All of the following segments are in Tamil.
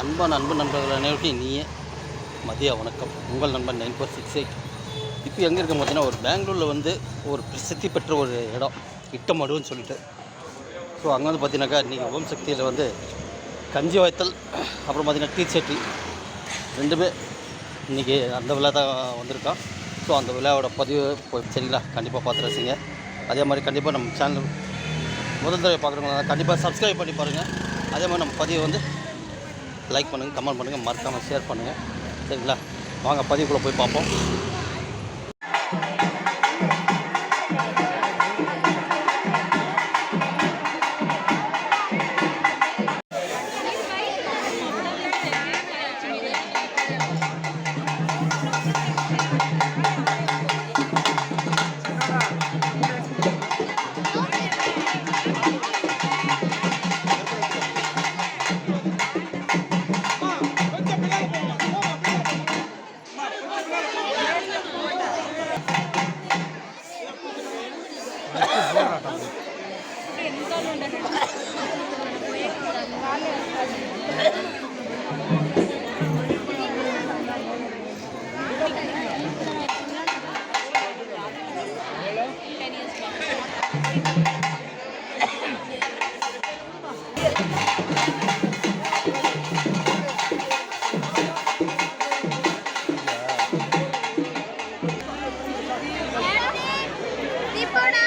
அன்பான அன்பு நண்பர்கள் அனைவருக்கும் இனிய மதிய வணக்கம். உங்கள் நண்பன் நைன் ஃபோர் சிக்ஸ் எயிட். இப்போ எங்கே இருக்க பார்த்தீங்கன்னா ஒரு பெங்களூரில் வந்து ஒரு பிரசித்தி பெற்ற ஒரு இடம் இட்டமடுன்னு சொல்லிட்டு. ஸோ அங்கே வந்து பார்த்தீங்கன்னாக்கா இன்றைக்கி ஓம் சக்தியில் வந்து கஞ்சி வாய்த்தல் அப்புறம் பார்த்தீங்கன்னா டீ சட்டி ரெண்டுமே இன்றைக்கி அந்த விழா தான் வந்திருக்கான் ஸோ அந்த விழாவோட பதிவு போய் சரிங்களா? கண்டிப்பாக பார்த்து ரசிங்க அதே மாதிரி கண்டிப்பாக நம்ம சேனல் முதல் தடவை பார்க்குறவங்க கண்டிப்பாக சப்ஸ்கிரைப் பண்ணி பாருங்கள் அதே மாதிரி நம்ம பதிவை வந்து லைக் பண்ணுங்கள் கமெண்ட் பண்ணுங்கள் மறக்காமல் ஷேர் பண்ணுங்கள் சரிங்களா? வாங்க பதிவுக்குள்ளே போய் பார்ப்போம். தீபோடா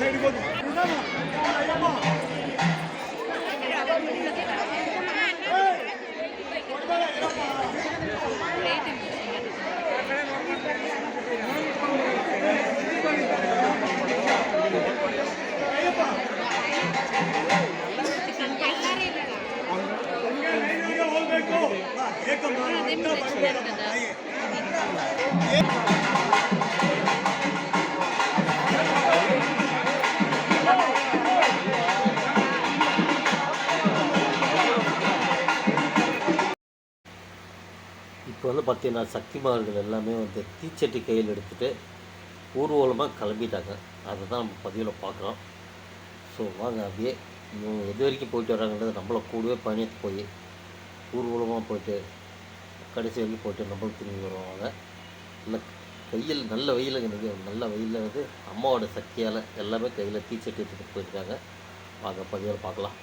இப்போ வந்து பார்த்தீங்கன்னா சக்திமார்கள் எல்லாமே வந்து தீச்சட்டி கையில் எடுத்துகிட்டு ஊர்வலமாக கிளம்பிட்டாங்க. அதை தான் நம்ம பதிவில் பார்க்குறோம். ஸோ வாங்க அப்படியே இவங்க எது வரைக்கும் போயிட்டு வராங்கன்றது நம்மள கூடவே பயணித்து போய் ஊர்வலமாக போயிட்டு கடைசி வரைக்கும் போயிட்டு நம்மளும் திரும்பி வருவாங்க இல்லை கையில் நல்ல வெயில் எனக்கு நல்ல வெயிலில் வந்து அம்மாவோட சக்தியால் எல்லாமே கையில் தீச்சட்டி எடுத்துகிட்டு போயிருக்காங்க. வாங்க பதிவில் பார்க்கலாம்.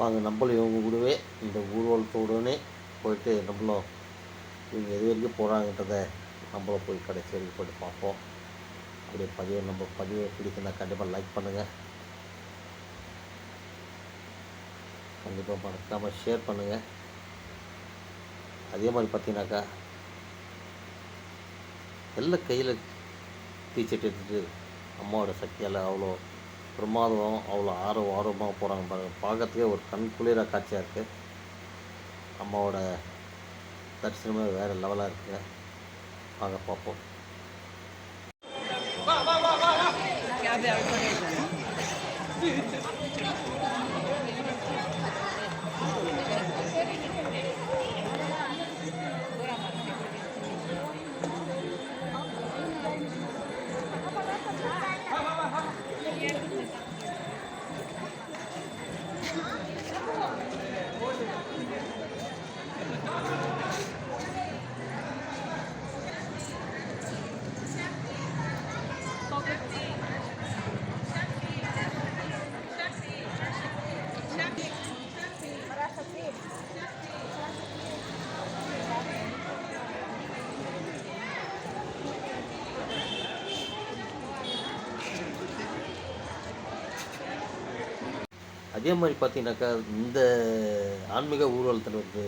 வாங்க நம்மளும் இவங்க கூடவே இந்த ஊர்வலத்தோடனே போயிட்டு நம்மளும் இவங்க எது வரைக்கும் போகிறாங்கன்றத நம்மளும் போய் கடைசி வரைக்கும் போயிட்டு பார்ப்போம். அப்படியே பதிவை நம்ம பதிவை பிடிக்குன்னா கண்டிப்பாக லைக் பண்ணுங்கள் கண்டிப்பாக மறக்காமல் ஷேர் பண்ணுங்கள் அதே மாதிரி பார்த்தீங்கன்னாக்கா எல்லாம் கையில் டீச்சர்ட் எடுத்துகிட்டு அம்மாவோட சக்தியால் அவ்வளோ பிரமாதம் அவ்வளோ ஆர்வம் ஆர்வமாக போகிறாங்க பாருங்கள் பார்க்கறதுக்கே ஒரு கண் குளிராக காட்சியாக இருக்குது அம்மாவோட தரிசனமே வேறு லெவலாக இருக்கு. வாங்க பார்ப்போம். Yeah, அதே மாதிரி பார்த்தீங்கன்னாக்கா இந்த ஆன்மீக ஊர்வலத்தில் வந்து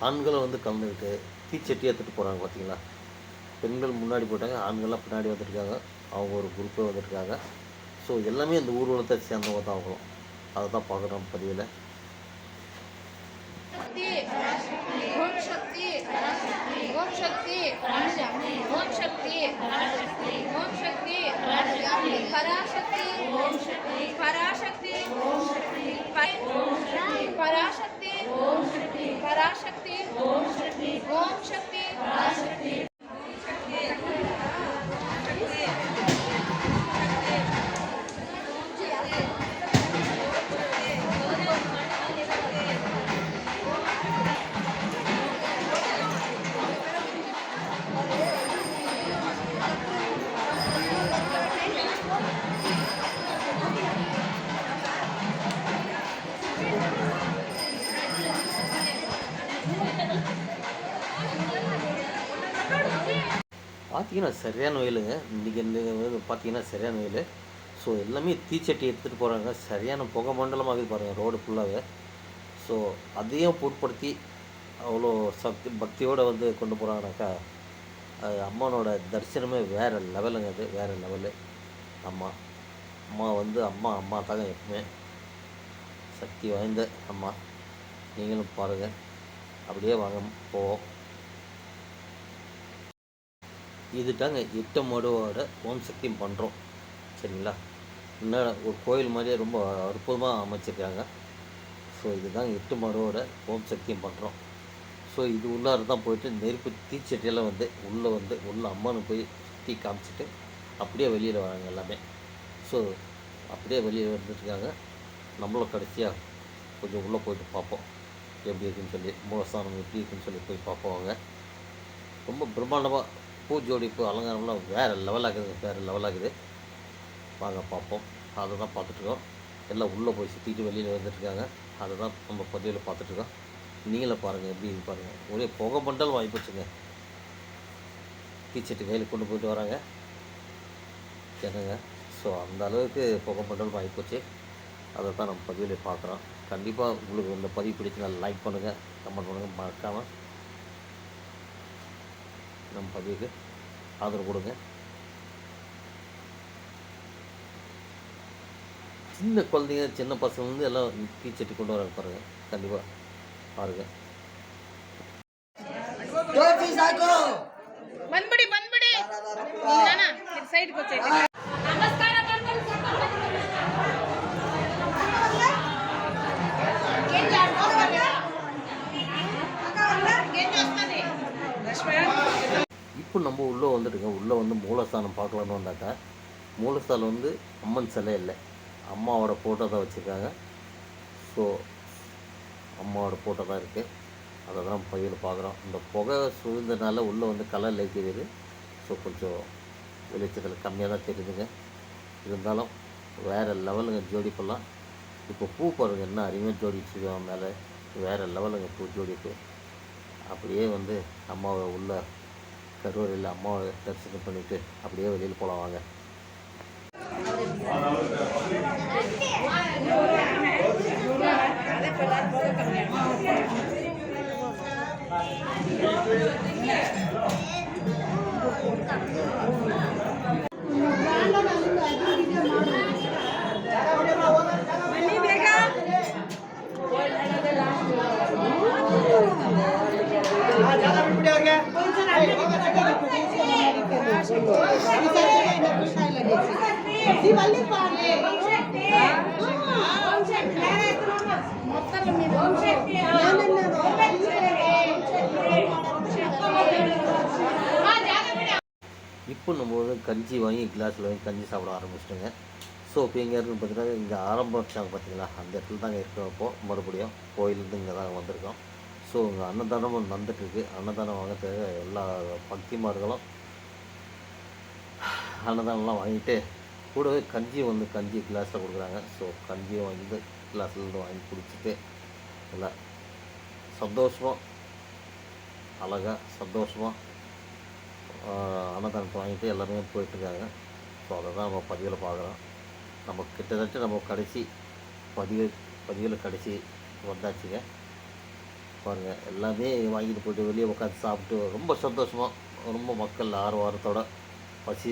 ஆண்களும் வந்து கலந்துக்கிட்டு தீச்சட்டி எடுத்துகிட்டு போகிறாங்க பார்த்தீங்களா பெண்கள் முன்னாடி போயிட்டாங்க ஆண்கள்லாம் பின்னாடி வந்துட்டுருக்காங்க அவங்க ஒரு குரூப்பே வந்துட்டுருக்காங்க ஸோ எல்லாமே அந்த ஊர்வலத்தை சேர்ந்தவங்க தான் அவங்களும் அதை தான் பார்க்குறோம் பதிவில் பராசக்தி பராசக்தி பார்த்தீங்கன்னா சரியான வெயிலுங்க இன்றைக்கி இந்த பார்த்தீங்கன்னா சரியான வெயில். ஸோ எல்லாமே தீச்சட்டி எடுத்துகிட்டு போகிறாங்க சரியான புகை மண்டலமாகுது பாருங்கள் ரோடு ஃபுல்லாகவே ஸோ அதையும் பொருட்படுத்தி அவ்வளோ சக்தி பக்தியோடு வந்து கொண்டு போகிறாங்கனாக்கா அது அம்மனோட தரிசனமே வேறு லெவலுங்க அது வேறு லெவலு. அம்மா அம்மா வந்து அம்மா அம்மா தாங்க எப்பவுமே. சக்தி வாய்ந்த அம்மா. நீங்களும் பாருங்கள் அப்படியே வாங்க போவோம். இது தாங்க எட்டு மடுவோட ஓம் சக்தியும் பண்ணுறோம் சரிங்களா? இன்னும் ஒரு கோயில் மாதிரியே ரொம்ப அற்புதமாக அமைச்சிருக்காங்க. ஸோ இதுதான் எட்டு மடுவோட ஓம் சக்தியும் பண்ணுறோம் ஸோ இது உள்ளார தான் போயிட்டு நெருப்பு தீச்சட்டியெல்லாம் வந்து உள்ளே வந்து உள்ளே அம்மனு போய் தீ காமிச்சிட்டு அப்படியே வெளியில் வராங்க எல்லாமே. ஸோ அப்படியே வெளியில் வந்துட்டுருக்காங்க. நம்மளும் கடைசியாக கொஞ்சம் உள்ளே போயிட்டு பார்ப்போம். எப்படி இருக்குன்னு சொல்லி மூலஸ்தானம் எப்படி இருக்குன்னு சொல்லி போய் பார்ப்போம் அவங்க ரொம்ப பிரம்மாண்டமாக பூ ஜோடிப்பு அலங்காரம்லாம் வேறு லெவலாகுது வேறு லெவலாகுது வாங்க பார்ப்போம். அதை தான் பார்த்துட்ருக்கோம். எல்லாம் உள்ளே போய் சுற்றிட்டு வெளியில் வந்துட்டுருக்காங்க அதை தான் நம்ம பதிவில் பார்த்துட்ருக்கோம். நீங்களே பாருங்கள் எப்படி இது பாருங்கள் ஒரே புகை மண்டல் வாய்ப்புச்சுங்க டீச்சர்ட்டு கையில் கொண்டு போயிட்டு வராங்க. என்னங்க? ஸோ அந்த அளவுக்கு புகை மண்டல் வாய்ப்போச்சு அதை தான் நம்ம பதிவில் பார்க்குறோம். கண்டிப்பாக உங்களுக்கு இந்த பதிவு பிடிச்சினா லைக் பண்ணுங்கள் கமெண்ட் பண்ணுங்கள் மறக்காமல் நம் பதிவுக்கு ஆதரவு கொடுங்க. சின்ன குழந்தைங்க சின்ன பசங்க பசங்கலேருந்து எல்லாம் தீச்சட்டி கொண்டு வராங்க பாருங்கள் கண்டிப்பாக பாருங்கள் மண்படி மண்படி! சைடு போச்சு நம்ம உள்ளே வந்துட்டுங்க உள்ளே வந்து மூலஸ்தானம் பார்க்கலான்னு வந்தாக்கா மூலஸ்தானம் வந்து அம்மன் சிலை இல்லை. அம்மாவோட ஃபோட்டோ தான் வச்சுருக்காங்க. ஸோ அம்மாவோட ஃபோட்டோ தான் இருக்குது அதை தான் பையில் பார்க்குறோம். இந்த புகை சூழ்ந்தனால உள்ளே வந்து கலர் லைட் ஸோ கொஞ்சம் வெளிச்சத்தில் கம்மியாக தான் தெரியுதுங்க. இருந்தாலும் வேறு லெவலுங்க ஜோடிப்பெல்லாம் இப்போ பூ பாருங்க என்ன அருமையாக ஜோடிச்சுருக்காங்க மேலே. வேறு லெவலுங்க பூ ஜோடிப்பு அப்படியே வந்து அம்மாவை உள்ளே கரூரில் அம்மாவை தரிசனம் பண்ணிவிட்டு அப்படியே வெளியில் போகலாம் வாங்க. இப்போ நம்ம வந்து கஞ்சி வாங்கி கிளாஸில் வாங்கி கஞ்சி சாப்பிட ஆரம்பிச்சிட்டோங்க. ஸோ இப்போ எங்கே இருக்குன்னு பார்த்தீங்கன்னா இங்கே ஆரம்பம் வச்சாங்க பார்த்தீங்களா அந்த இடத்துல தாங்க இருக்கோம் இப்போது மறுபடியும் கோயிலேருந்து இங்கே தான் வந்திருக்கோம். ஸோ இங்கே அன்னதானமும் நடந்துட்டுருக்கு அன்னதானம் வாங்க எல்லா பக்திமார்களும் அன்னதானம்லாம் வாங்கிட்டு கூடவே கஞ்சி வந்து கஞ்சி கிளாஸில் கொடுக்குறாங்க. ஸோ கஞ்சியும் வந்து கிளாஸ்லேருந்து வாங்கி குடிச்சிட்டு நல்லா சந்தோஷமாக அழகாக சந்தோஷமாக அன்னதானத்தை வாங்கிட்டு எல்லாமே போயிட்டுருக்காங்க. ஸோ அதை தான் நம்ம பதிவில் பார்க்குறோம். நம்ம கிட்டத்தட்ட நம்ம கடைசி பதிவு பதிவில் கடைசி வந்தாச்சுங்க. பாருங்கள் எல்லாமே வாங்கிட்டு போயிட்டு வெளியே உட்காந்து சாப்பிட்டு ரொம்ப சந்தோஷமாக ரொம்ப மக்கள் ஆர்வாரத்தோட பசி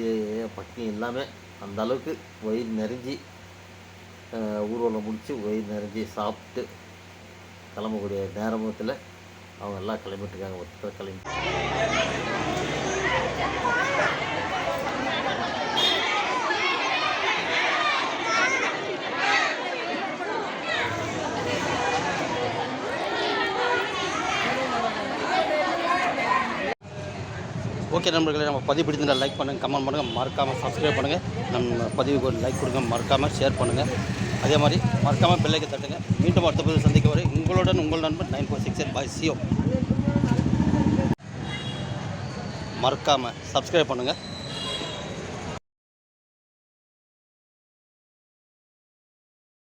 பட்டினி எல்லாமே அந்த அளவுக்கு வயிறு நிறைஞ்சி ஊர்வலம் முடித்து வயிறு நிறைஞ்சி சாப்பிட்டு கிளம்பக்கூடிய நேரமத்தில் அவங்க எல்லாம் கிளம்பிட்டுருக்காங்க ஒருத்தர் கிளம்பி ஓகே நண்பர்களே நம்ம பதிவு பிடிச்சிருந்தா லைக் பண்ணுங்கள் கமெண்ட் பண்ணுங்கள் மறக்காமல் சப்ஸ்கிரைப் பண்ணுங்கள் நம்ம பதிவுக்கு ஒரு லைக் கொடுங்க மறக்காமல் ஷேர் பண்ணுங்கள் அதே மாதிரி மறக்காமல் பிள்ளைக்கு தட்டுங்க. மீண்டும் அடுத்த பதிவு சந்திக்க வரை உங்களுடன் உங்கள் நண்பன் nine four six eight boy சியோ மறக்காமல் சப்ஸ்கிரைப் பண்ணுங்கள்